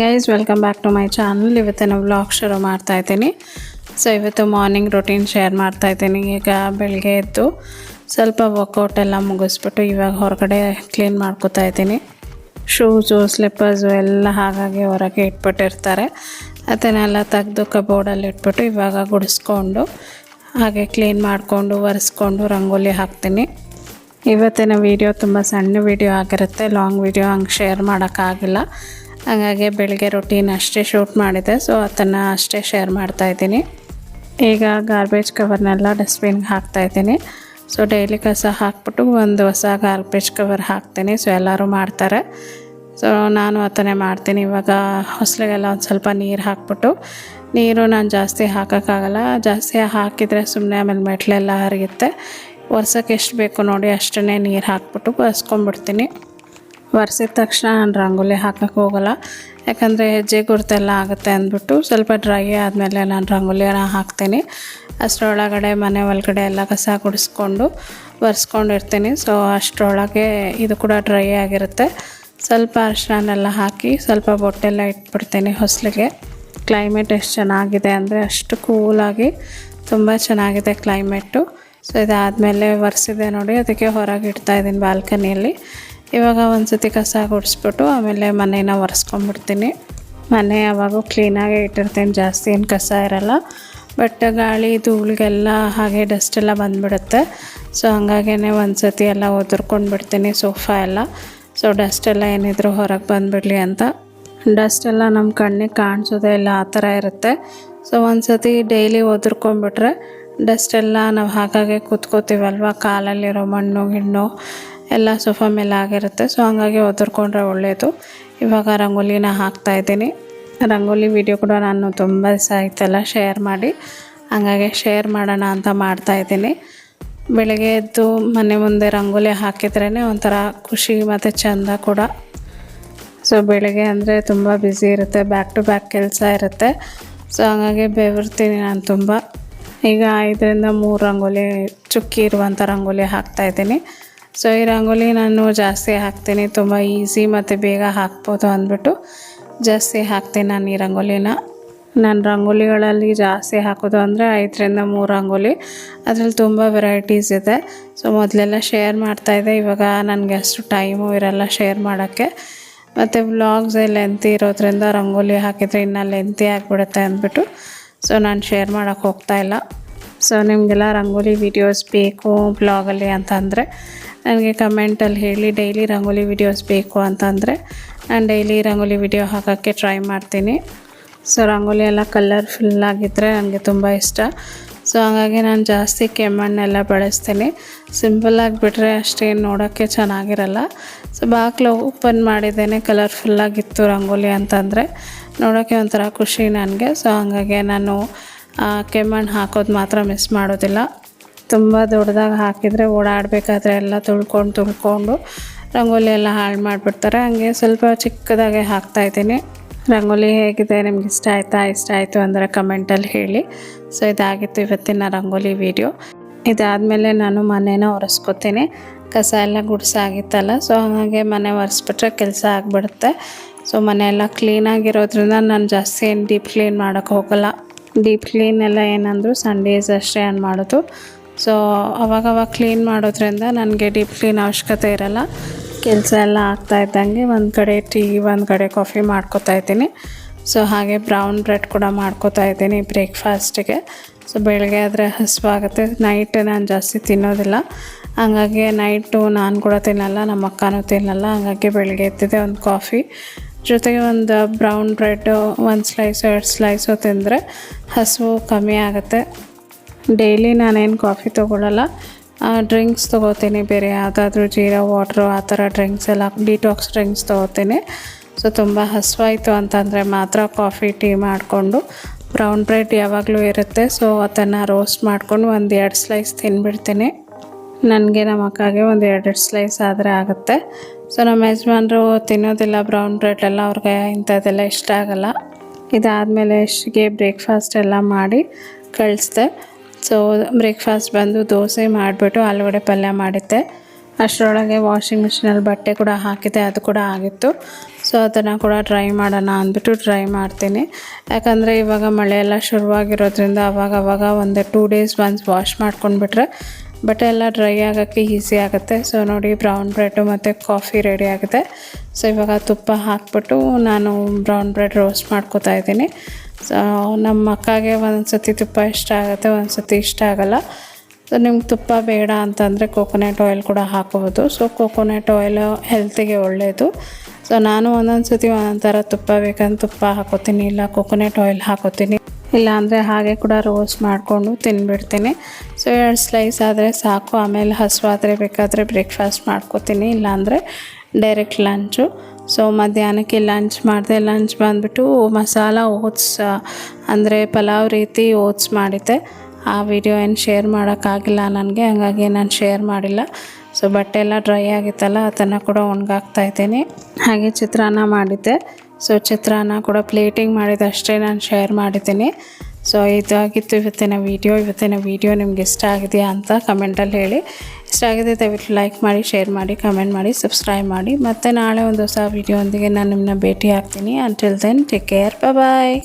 Guys welcome back to my channel ನಾವು vlog ಶುರು ಮಾಡ್ತಾ ಇದ್ದೀನಿ. ಸೊ ಇವತ್ತು ಮಾರ್ನಿಂಗ್ ರೊಟೀನ್ ಶೇರ್ ಮಾಡ್ತಾ ಇದ್ದೀನಿ. ಈಗ ಬೆಳಗ್ಗೆ ಎದ್ದು ಸ್ವಲ್ಪ ವರ್ಕೌಟ್ ಎಲ್ಲ ಮುಗಿಸ್ಬಿಟ್ಟು ಇವಾಗ ಹೊರಗಡೆ ಕ್ಲೀನ್ ಮಾಡ್ಕೋತಾ ಇದ್ದೀನಿ. ಶೂಸು ಸ್ಲಿಪ್ಪರ್ಸು ಎಲ್ಲ ಹಾಗಾಗಿ ಹೊರಗೆ ಇಟ್ಬಿಟ್ಟಿರ್ತಾರೆ. ಅದನ್ನೆಲ್ಲ ತೆಗೆದು ಕಬೋರ್ಡಲ್ಲಿ ಇಟ್ಬಿಟ್ಟು ಇವಾಗ ಗುಡಿಸ್ಕೊಂಡು ಹಾಗೆ ಕ್ಲೀನ್ ಮಾಡಿಕೊಂಡು ಒರೆಸ್ಕೊಂಡು ರಂಗೋಲಿ ಹಾಕ್ತೀನಿ. ಇವತ್ತಿನ ವಿಡಿಯೋ ತುಂಬ ಸಣ್ಣ ವಿಡಿಯೋ ಆಗಿರುತ್ತೆ. ಲಾಂಗ್ ವಿಡಿಯೋ ಹಂಗೆ ಶೇರ್ ಮಾಡೋಕ್ಕಾಗಿಲ್ಲ. ಹಾಗಾಗಿ ಬೆಳಗ್ಗೆ ರೊಟೀನ್ ಅಷ್ಟೇ ಶೂಟ್ ಮಾಡಿದೆ. ಸೊ ಅದನ್ನು ಅಷ್ಟೇ ಶೇರ್ ಮಾಡ್ತಾಯಿದ್ದೀನಿ ಈಗ ಗಾರ್ಬೇಜ್ ಕವರ್ನೆಲ್ಲ ಡಸ್ಟ್ಬಿನ್ಗೆ ಹಾಕ್ತಾಯಿದ್ದೀನಿ ಸೊ ಡೈಲಿ ಕಸ ಹಾಕ್ಬಿಟ್ಟು ಒಂದು ಹೊಸ ಗಾರ್ಬೇಜ್ ಕವರ್ ಹಾಕ್ತೀನಿ. ಸೊ ಎಲ್ಲರೂ ಮಾಡ್ತಾರೆ. ಸೊ ನಾನು ಅದನ್ನೇ ಮಾಡ್ತೀನಿ. ಇವಾಗ ಹೊಸಲಿಗೆಲ್ಲ ಒಂದು ಸ್ವಲ್ಪ ನೀರು ಹಾಕ್ಬಿಟ್ಟು, ನೀರು ನಾನು ಜಾಸ್ತಿ ಹಾಕೋಕ್ಕಾಗಲ್ಲ. ಜಾಸ್ತಿ ಹಾಕಿದರೆ ಸುಮ್ಮನೆ ಆಮೇಲೆ ಮೆಟ್ಲೆಲ್ಲ ಹರಿಯುತ್ತೆ. ವರ್ಷಕ್ಕೆ ಎಷ್ಟು ಬೇಕು ನೋಡಿ ಅಷ್ಟನ್ನೇ ನೀರು ಹಾಕ್ಬಿಟ್ಟು ಒರೆಸ್ಕೊಂಡ್ಬಿಡ್ತೀನಿ ಒರೆಸಿದ ತಕ್ಷಣ ನಾನು ರಂಗೋಲಿ ಹಾಕೋಕ್ಕೆ ಹೋಗಲ್ಲ. ಯಾಕಂದರೆ ಹೆಜ್ಜೆ ಗುರುತೆಲ್ಲ ಆಗುತ್ತೆ ಅಂದ್ಬಿಟ್ಟು ಸ್ವಲ್ಪ ಡ್ರೈ ಆದಮೇಲೆ ನಾನು ರಂಗೋಲಿನ ಹಾಕ್ತೀನಿ. ಅಷ್ಟರೊಳಗಡೆ ಮನೆ ಒಳಗಡೆ ಎಲ್ಲ ಕಸ ಗುಡಿಸ್ಕೊಂಡು ಒರೆಸ್ಕೊಂಡಿರ್ತೀನಿ. ಸೊ ಅಷ್ಟರೊಳಗೆ ಇದು ಕೂಡ ಡ್ರೈ ಆಗಿರುತ್ತೆ. ಸ್ವಲ್ಪ ಅರ್ಶನೆಲ್ಲ ಹಾಕಿ ಸ್ವಲ್ಪ ಬೊಟ್ಟೆಲ್ಲ ಇಟ್ಬಿಡ್ತೀನಿ ಹೊಸ್ಲಿಗೆ. ಕ್ಲೈಮೇಟ್ ಎಷ್ಟು ಚೆನ್ನಾಗಿದೆ ಅಂದರೆ ಅಷ್ಟು ಕೂಲಾಗಿ ತುಂಬ ಚೆನ್ನಾಗಿದೆ ಕ್ಲೈಮೇಟು ಸೊ ಇದಾದಮೇಲೆ ಒರೆಸಿದೆ ನೋಡಿ, ಅದಕ್ಕೆ ಹೊರಗೆ ಇಡ್ತಾ ಇದ್ದೀನಿ ಬಾಲ್ಕನಿಯಲ್ಲಿ ಇವಾಗ ಒಂದು ಸತಿ ಕಸ ಗುಡಿಸ್ಬಿಟ್ಟು ಆಮೇಲೆ ಮನೇನ ಒರೆಸ್ಕೊಂಡ್ಬಿಡ್ತೀನಿ ಮನೆ ಯಾವಾಗೂ ಕ್ಲೀನಾಗೇ ಇಟ್ಟಿರ್ತೀನಿ, ಜಾಸ್ತಿ ಏನು ಕಸ ಇರಲ್ಲ. ಬಟ್ ಗಾಳಿ, ಧೂಳಿಗೆಲ್ಲ ಹಾಗೆ ಡಸ್ಟ್ ಎಲ್ಲ ಬಂದುಬಿಡುತ್ತೆ. ಸೊ ಹಂಗಾಗೇ ಒಂದು ಸತಿ ಎಲ್ಲ ಬಿಡ್ತೀನಿ ಸೋಫಾ ಎಲ್ಲ. ಸೊ ಡಸ್ಟ್ ಎಲ್ಲ ಏನಿದ್ರು ಹೊರಗೆ ಬಂದುಬಿಡ್ಲಿ ಅಂತ. ಡಸ್ಟ್ ಎಲ್ಲ ನಮ್ಮ ಕಣ್ಣಿಗೆ ಕಾಣಿಸೋದೇ ಇಲ್ಲ, ಆ ಥರ ಇರುತ್ತೆ. ಸೊ ಒಂದು ಸತಿ ಡೈಲಿ ಒದರ್ಕೊಂಡ್ಬಿಟ್ರೆ ಡಸ್ಟ್ ಎಲ್ಲ ನಾವು ಹಾಗಾಗೆ ಕೂತ್ಕೋತೀವಲ್ವ? ಕಾಲಲ್ಲಿರೋ ಮಣ್ಣು, ಗಿಣ್ಣು ಎಲ್ಲ ಸೋಫಾ ಮೇಲೆ ಆಗಿರುತ್ತೆ. ಸೊ ಹಂಗಾಗಿ ಒದರ್ಕೊಂಡ್ರೆ ಒಳ್ಳೆಯದು ಇವಾಗ ರಂಗೋಲಿನ ಹಾಕ್ತಾ ಇದ್ದೀನಿ. ರಂಗೋಲಿ ವಿಡಿಯೋ ಕೂಡ ನಾನು ತುಂಬ ದಿವಸ ಆಯ್ತಲ್ಲ ಶೇರ್ ಮಾಡಿ. ಹಂಗಾಗಿ ಶೇರ್ ಮಾಡೋಣ ಅಂತ ಮಾಡ್ತಾ ಇದ್ದೀನಿ. ಬೆಳಗ್ಗೆ ಎದ್ದು ಮನೆ ಮುಂದೆ ರಂಗೋಲಿ ಹಾಕಿದ್ರೇ ಒಂಥರ ಖುಷಿ ಮತ್ತು ಚೆಂದ ಕೂಡ. ಸೊ ಬೆಳಗ್ಗೆ ಅಂದರೆ ತುಂಬ ಬ್ಯುಸಿ ಇರುತ್ತೆ. ಬ್ಯಾಕ್ ಟು ಬ್ಯಾಕ್ ಕೆಲಸ ಇರುತ್ತೆ. ಸೊ ಹಾಗಾಗಿ ಬೆವರ್ತೀನಿ ನಾನು ತುಂಬ. ಈಗ ಐದರಿಂದ ಮೂರು ರಂಗೋಲಿ, ಚುಕ್ಕಿ ಇರುವಂಥ ರಂಗೋಲಿ ಹಾಕ್ತಾಯಿದ್ದೀನಿ ಸೊ ಈ ರಂಗೋಲಿ ನಾನು ಜಾಸ್ತಿ ಹಾಕ್ತೀನಿ. ತುಂಬ ಈಸಿ ಮತ್ತು ಬೇಗ ಹಾಕ್ಬೋದು ಅಂದ್ಬಿಟ್ಟು ಜಾಸ್ತಿ ಹಾಕ್ತೀನಿ ನಾನು ಈ ರಂಗೋಲಿನ. ನಾನು ರಂಗೋಲಿಗಳಲ್ಲಿ ಜಾಸ್ತಿ ಹಾಕೋದು ಅಂದರೆ ಐದರಿಂದ ಮೂರು ರಂಗೋಲಿ. ಅದರಲ್ಲಿ ತುಂಬ ವೆರೈಟೀಸ್ ಇದೆ. ಸೊ ಮೊದಲೆಲ್ಲ ಶೇರ್ ಮಾಡ್ತಾಯಿದ್ದೆ ಇವಾಗ ನನಗೆ ಅಷ್ಟು ಟೈಮು ಇರಲ್ಲ ಶೇರ್ ಮಾಡೋಕ್ಕೆ. ಮತ್ತು ಬ್ಲಾಗ್ಸ್ ಲೆಂತಿ ಇರೋದ್ರಿಂದ ರಂಗೋಲಿ ಹಾಕಿದರೆ ಇನ್ನೂ ಲೆಂತಿ ಆಗಿಬಿಡುತ್ತೆ ಅಂದ್ಬಿಟ್ಟು. ಸೊ ನಾನು ಶೇರ್ ಮಾಡೋಕ್ಕೆ ಹೋಗ್ತಾಯಿಲ್ಲ ಸೊ ನಿಮಗೆಲ್ಲ ರಂಗೋಲಿ ವೀಡಿಯೋಸ್ ಬೇಕು ಬ್ಲಾಗಲ್ಲಿ ಅಂತಂದರೆ, ನನಗೆ ಕಮೆಂಟಲ್ಲಿ ಹೇಳಿ ಡೈಲಿ ರಂಗೋಲಿ ವೀಡಿಯೋಸ್ ಬೇಕು ಅಂತಂದರೆ, ನಾನು ಡೈಲಿ ರಂಗೋಲಿ ವಿಡಿಯೋ ಹಾಕೋಕ್ಕೆ ಟ್ರೈ ಮಾಡ್ತೀನಿ. ಸೊ ರಂಗೋಲಿ ಎಲ್ಲ ಕಲರ್ಫುಲ್ ಆಗಿದ್ದರೆ ನನಗೆ ತುಂಬ ಇಷ್ಟ. ಸೊ ಹಾಗಾಗಿ ನಾನು ಜಾಸ್ತಿ ಕೆಮ್ಮಣ್ಣೆಲ್ಲ ಬಳಸ್ತೀನಿ. ಸಿಂಪಲ್ಲಾಗಿ ಬಿಟ್ಟರೆ ಅಷ್ಟೇನು ನೋಡೋಕ್ಕೆ ಚೆನ್ನಾಗಿರಲ್ಲ. ಸೊ ಬಾಗಿಲು ಓಪನ್ ಮಾಡಿದ್ದೇನೆ ಕಲರ್ಫುಲ್ಲಾಗಿತ್ತು ರಂಗೋಲಿ ಅಂತಂದರೆ. ನೋಡೋಕ್ಕೆ ಒಂಥರ ಖುಷಿ ನನಗೆ. ಸೊ ಹಾಗಾಗಿ ನಾನು ಕೆಮ್ಮಣ್ಣು ಹಾಕೋದು ಮಾತ್ರ ಮಿಸ್ ಮಾಡೋದಿಲ್ಲ. ತುಂಬ ದೊಡ್ಡದಾಗಿ ಹಾಕಿದರೆ ಓಡಾಡಬೇಕಾದ್ರೆ ಎಲ್ಲ ತುಳ್ಕೊಂಡು ತುಳ್ಕೊಂಡು ರಂಗೋಲಿ ಎಲ್ಲ ಹಾಳು ಮಾಡಿಬಿಡ್ತಾರೆ. ಹಂಗೆ ಸ್ವಲ್ಪ ಚಿಕ್ಕದಾಗೆ ಹಾಕ್ತಾಯಿದ್ದೀನಿ ರಂಗೋಲಿ ಹೇಗಿದೆ, ನಿಮ್ಗೆ ಇಷ್ಟ ಆಯಿತಾ? ಇಷ್ಟ ಆಯಿತು ಅಂದರೆ ಕಮೆಂಟಲ್ಲಿ ಹೇಳಿ. ಸೊ ಇದಾಗಿತ್ತು ಇವತ್ತಿನ ರಂಗೋಲಿ ವಿಡಿಯೋ ಇದಾದಮೇಲೆ ನಾನು ಮನೇನ ಒರೆಸ್ಕೊತೀನಿ. ಕಸ ಎಲ್ಲ ಗುಡಿಸಾಗಿತ್ತಲ್ಲ ಸೊ ಹಾಗೆ ಮನೆ ಒರೆಸ್ಬಿಟ್ರೆ ಕೆಲಸ ಆಗಿಬಿಡುತ್ತೆ. ಸೊ ಮನೆಯೆಲ್ಲ ಕ್ಲೀನಾಗಿರೋದ್ರಿಂದ ನಾನು ಜಾಸ್ತಿ ಏನು ಡೀಪ್ ಕ್ಲೀನ್ ಮಾಡೋಕ್ಕೆ ಹೋಗಲ್ಲ. ಡೀಪ್ ಕ್ಲೀನ್ ಎಲ್ಲ ಏನಂದ್ರು ಸಂಡೇಸ್ ಅಷ್ಟೇ ಆನ್ ಮಾಡೋದು. ಸೊ ಅವಾಗವಾಗ ಕ್ಲೀನ್ ಮಾಡೋದ್ರಿಂದ ನನಗೆ ಡೀಪ್ ಕ್ಲೀನ್ ಅವಶ್ಯಕತೆ ಇರಲ್ಲ. ಕೆಲಸ ಎಲ್ಲ ಆಗ್ತಾ ಇದ್ದಂಗೆ ಒಂದು ಕಡೆ ಟೀ ಒಂದು ಕಡೆ ಕಾಫಿ ಮಾಡ್ಕೋತಾ ಇದ್ದೀನಿ. ಸೊ ಹಾಗೆ ಬ್ರೌನ್ ಬ್ರೆಡ್ ಕೂಡ ಮಾಡ್ಕೋತಾ ಇದ್ದೀನಿ ಬ್ರೇಕ್ಫಾಸ್ಟಿಗೆ ಸೊ ಬೆಳಗ್ಗೆ ಆದರೆ ಹಸುವಾಗುತ್ತೆ ನೈಟ್ ನಾನು ಜಾಸ್ತಿ ತಿನ್ನೋದಿಲ್ಲ. ಹಂಗಾಗಿ ನೈಟು ನಾನು ಕೂಡ ತಿನ್ನಲ್ಲ ನಮ್ಮ ಅಕ್ಕನೂ ತಿನ್ನಲ್ಲ. ಹಂಗಾಗಿ ಬೆಳಗ್ಗೆ ಎತ್ತಿದೆ ಒಂದು ಕಾಫಿ ಜೊತೆಗೆ ಒಂದು ಬ್ರೌನ್ ಬ್ರೆಡ್ಡು ಒಂದು ಸ್ಲೈಸು ಎರಡು ಸ್ಲೈಸು ತಿಂದರೆ ಹಸಿವು ಕಮ್ಮಿ ಆಗುತ್ತೆ. ಡೈಲಿ ನಾನೇನು ಕಾಫಿ ತೊಗೊಳ್ಳಲ್ಲ ಡ್ರಿಂಕ್ಸ್ ತೊಗೋತೀನಿ. ಬೇರೆ ಯಾವುದಾದ್ರೂ ಜೀರಾ ವಾಟ್ರು ಆ ಥರ ಡ್ರಿಂಕ್ಸ್ ಎಲ್ಲ ಡಿಟಾಕ್ಸ್ ಡ್ರಿಂಕ್ಸ್ ತೊಗೋತೀನಿ. ಸೊ ತುಂಬ ಹಸುವಾಯಿತು ಅಂತಂದರೆ ಮಾತ್ರ ಕಾಫಿ ಟೀ ಮಾಡಿಕೊಂಡು ಬ್ರೌನ್ ಬ್ರೆಡ್ ಯಾವಾಗಲೂ ಇರುತ್ತೆ. ಸೊ ಅದನ್ನು ರೋಸ್ಟ್ ಮಾಡ್ಕೊಂಡು ಒಂದು ಎರಡು ಸ್ಲೈಸ್ ತಿನ್ಬಿಡ್ತೀನಿ. ನನಗೆ ನಮ್ಮ ಅಕ್ಕಾಗೆ ಒಂದು ಎರಡೆರಡು ಸ್ಲೈಸ್ ಆದರೆ ಆಗುತ್ತೆ. ಸೊ ನಮ್ಮ ಯಜಮಾನ್ರು ತಿನ್ನೋದಿಲ್ಲ ಬ್ರೌನ್ ಬ್ರೆಡ್ ಎಲ್ಲ ಅವ್ರಿಗೆ ಇಂಥದ್ದೆಲ್ಲ ಇಷ್ಟ ಆಗಲ್ಲ. ಇದಾದಮೇಲೆ ಎಷ್ಟಿಗೆ ಬ್ರೇಕ್ಫಾಸ್ಟ್ ಎಲ್ಲ ಮಾಡಿ ಕಳಿಸ್ದೆ. ಸೊ ಬ್ರೇಕ್ಫಾಸ್ಟ್ ಬಂದು ದೋಸೆ ಮಾಡಿಬಿಟ್ಟು ಆಲೂಗಡೆ ಪಲ್ಯ ಮಾಡಿದ್ದೆ. ಅಷ್ಟರೊಳಗೆ ವಾಷಿಂಗ್ ಮಿಷಿನಲ್ಲಿ ಬಟ್ಟೆ ಕೂಡ ಹಾಕಿದ್ದೆ, ಅದು ಕೂಡ ಆಗಿತ್ತು. ಸೊ ಅದನ್ನು ಕೂಡ ಟ್ರೈ ಮಾಡೋಣ ಅಂದ್ಬಿಟ್ಟು ಟ್ರೈ ಮಾಡ್ತೀನಿ. ಯಾಕಂದರೆ ಇವಾಗ ಮಳೆ ಎಲ್ಲ ಶುರುವಾಗಿರೋದ್ರಿಂದ ಅವಾಗ ಅವಾಗ ಒಂದು ಟೂ ಡೇಸ್ ಒನ್ಸ್ ವಾಶ್ ಮಾಡ್ಕೊಂಡ್ಬಿಟ್ರೆ ಬಟ್ಟೆ ಎಲ್ಲ ಡ್ರೈ ಆಗೋಕ್ಕೆ ಈಸಿ ಆಗುತ್ತೆ. ಸೊ ನೋಡಿ, ಬ್ರೌನ್ ಬ್ರೆಡ್ಡು ಮತ್ತು ಕಾಫಿ ರೆಡಿ ಆಗುತ್ತೆ. ಸೊ ಇವಾಗ ತುಪ್ಪ ಹಾಕ್ಬಿಟ್ಟು ನಾನು ಬ್ರೌನ್ ಬ್ರೆಡ್ ರೋಸ್ಟ್ ಮಾಡ್ಕೋತಾ ಇದ್ದೀನಿ. ಸೊ ನಮ್ಮ ಅಕ್ಕಗೆ ಒಂದು ಸತಿ ತುಪ್ಪ ಇಷ್ಟ ಆಗುತ್ತೆ ಒಂದು ಸತಿ ಇಷ್ಟ ಆಗೋಲ್ಲ. ಸೊ ನಿಮ್ಗೆ ತುಪ್ಪ ಬೇಡ ಅಂತಂದರೆ ಕೋಕೋನಟ್ ಆಯಿಲ್ ಕೂಡ ಹಾಕೋಬೋದು. ಸೊ ಕೋಕೋನಟ್ ಆಯಿಲ್ ಹೆಲ್ತಿಗೆ ಒಳ್ಳೆಯದು ಸೊ ನಾನು ಒಂದೊಂದು ಸತಿ ಒಂದೊಂದು ಥರ ತುಪ್ಪ ಬೇಕಂದ್ರೆ ತುಪ್ಪ ಹಾಕೋತೀನಿ, ಇಲ್ಲ ಕೋಕೋನಟ್ ಆಯಿಲ್ ಹಾಕೋತೀನಿ. ಇಲ್ಲ ಅಂದರೆ ಹಾಗೆ ಕೂಡ ರೋಸ್ಟ್ ಮಾಡಿಕೊಂಡು ತಿನ್ಬಿಡ್ತೀನಿ. ಸೊ ಎರಡು ಸ್ಲೈಸ್ ಆದರೆ ಸಾಕು. ಆಮೇಲೆ ಹಸುವಾದರೆ ಬೇಕಾದರೆ ಬ್ರೇಕ್ಫಾಸ್ಟ್ ಮಾಡ್ಕೋತೀನಿ. ಇಲ್ಲಾಂದರೆ ಡೈರೆಕ್ಟ್ ಲಂಚು ಸೊ ಮಧ್ಯಾಹ್ನಕ್ಕೆ ಲಂಚ್ ಮಾಡಿದೆ. ಲಂಚ್ ಬಂದುಬಿಟ್ಟು ಮಸಾಲ ಓಟ್ಸ್ ಅಂದರೆ ಪಲಾವ್ ರೀತಿ ಓಟ್ಸ್ ಮಾಡಿದ್ದೆ. ಆ ವಿಡಿಯೋ ಏನು ಶೇರ್ ಮಾಡೋಕ್ಕಾಗಿಲ್ಲ ನನಗೆ. ಹಾಗಾಗಿ ನಾನು ಶೇರ್ ಮಾಡಿಲ್ಲ. ಸೊ ಬಟ್ಟೆ ಎಲ್ಲ ಡ್ರೈ ಆಗಿತ್ತಲ್ಲ, ಅದನ್ನು ಕೂಡ ಒಣಗಾಕ್ತಾ ಇದ್ದೀನಿ. ಹಾಗೆ ಚಿತ್ರಾನ್ನ ಮಾಡಿದ್ದೆ. ಸೊ ಚಿತ್ರಾನ್ನ ಕೂಡ ಪ್ಲೇಟಿಂಗ್ ಮಾಡಿದಷ್ಟೇ ನಾನು ಶೇರ್ ಮಾಡಿದ್ದೀನಿ. ಸೊ ಇದಾಗಿತ್ತು ಇವತ್ತಿನ ವೀಡಿಯೋ ಇವತ್ತಿನ ವೀಡಿಯೋ ನಿಮ್ಗೆ ಇಷ್ಟ ಆಗಿದೆಯಾ ಅಂತ ಕಮೆಂಟಲ್ಲಿ ಹೇಳಿ. ಇಷ್ಟ ಆಗಿದೆ ದಯವಿಟ್ಟು ಲೈಕ್ ಮಾಡಿ ಶೇರ್ ಮಾಡಿ ಕಮೆಂಟ್ ಮಾಡಿ ಸಬ್ಸ್ಕ್ರೈಬ್ ಮಾಡಿ. ಮತ್ತು ನಾಳೆ ಒಂದು ಹೊಸ ವೀಡಿಯೋ ಒಂದಿಗೆ ನಾನು ನಿಮ್ಮನ್ನ ಭೇಟಿ ಆಗ್ತೀನಿ until then take care bye